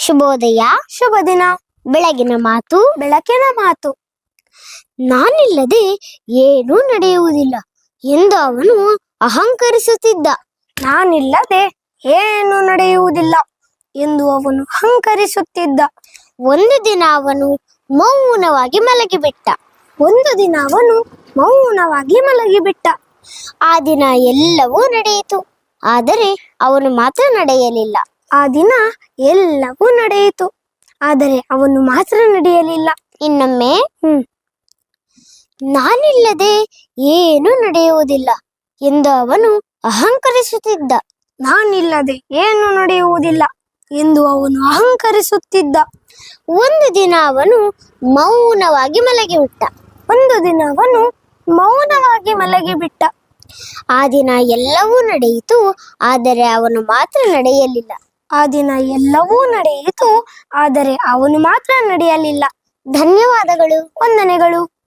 ಶುಭೋದಯ. ಶುಭ ದಿನ ಬೆಳಗಿನ ಮಾತು, ಬೆಳಕಿನ ಮಾತು. ನಾನಿಲ್ಲದೆ ಏನೂ ನಡೆಯುವುದಿಲ್ಲ ಎಂದು ಅವನು ಅಹಂಕರಿಸುತ್ತಿದ್ದ. ನಾನಿಲ್ಲದೆ ಏನು ನಡೆಯುವುದಿಲ್ಲ ಎಂದು ಅವನು ಅಹಂಕರಿಸುತ್ತಿದ್ದ. ಒಂದು ದಿನ ಅವನು ಮೌನವಾಗಿ ಮಲಗಿಬಿಟ್ಟ. ಒಂದು ದಿನ ಅವನು ಮೌನವಾಗಿ ಮಲಗಿಬಿಟ್ಟ. ಆ ದಿನ ಎಲ್ಲವೂ ನಡೆಯಿತು. ಆದರೆ ಅವನು ಮಾತ್ರ ನಡೆಯಲಿಲ್ಲ. ಆ ದಿನ ಎಲ್ಲವೂ ನಡೆಯಿತು. ಆದರೆ ಅವನು ಮಾತ್ರ ನಡೆಯಲಿಲ್ಲ. ಇನ್ನೊಮ್ಮೆ ಹ್ಮ್. ನಾನಿಲ್ಲದೆ ಏನೂ ನಡೆಯುವುದಿಲ್ಲ ಎಂದು ಅವನು ಅಹಂಕರಿಸುತ್ತಿದ್ದ. ನಾನಿಲ್ಲದೆ ಏನು ನಡೆಯುವುದಿಲ್ಲ ಎಂದು ಅವನು ಅಹಂಕರಿಸುತ್ತಿದ್ದ. ಒಂದು ದಿನ ಅವನು ಮೌನವಾಗಿ ಮಲಗಿಬಿಟ್ಟ. ಒಂದು ದಿನ ಅವನು ಮೌನವಾಗಿ ಮಲಗಿಬಿಟ್ಟ. ಆ ದಿನ ಎಲ್ಲವೂ ನಡೆಯಿತು ಆದರೆ ಅವನು ಮಾತ್ರ ನಡೆಯಲಿಲ್ಲ. ಆ ದಿನ ಎಲ್ಲವೂ ನಡೆಯಿತು ಆದರೆ ಅವನು ಮಾತ್ರ ನಡೆಯಲಿಲ್ಲ. ಧನ್ಯವಾದಗಳು ವಂದನೆಗಳು.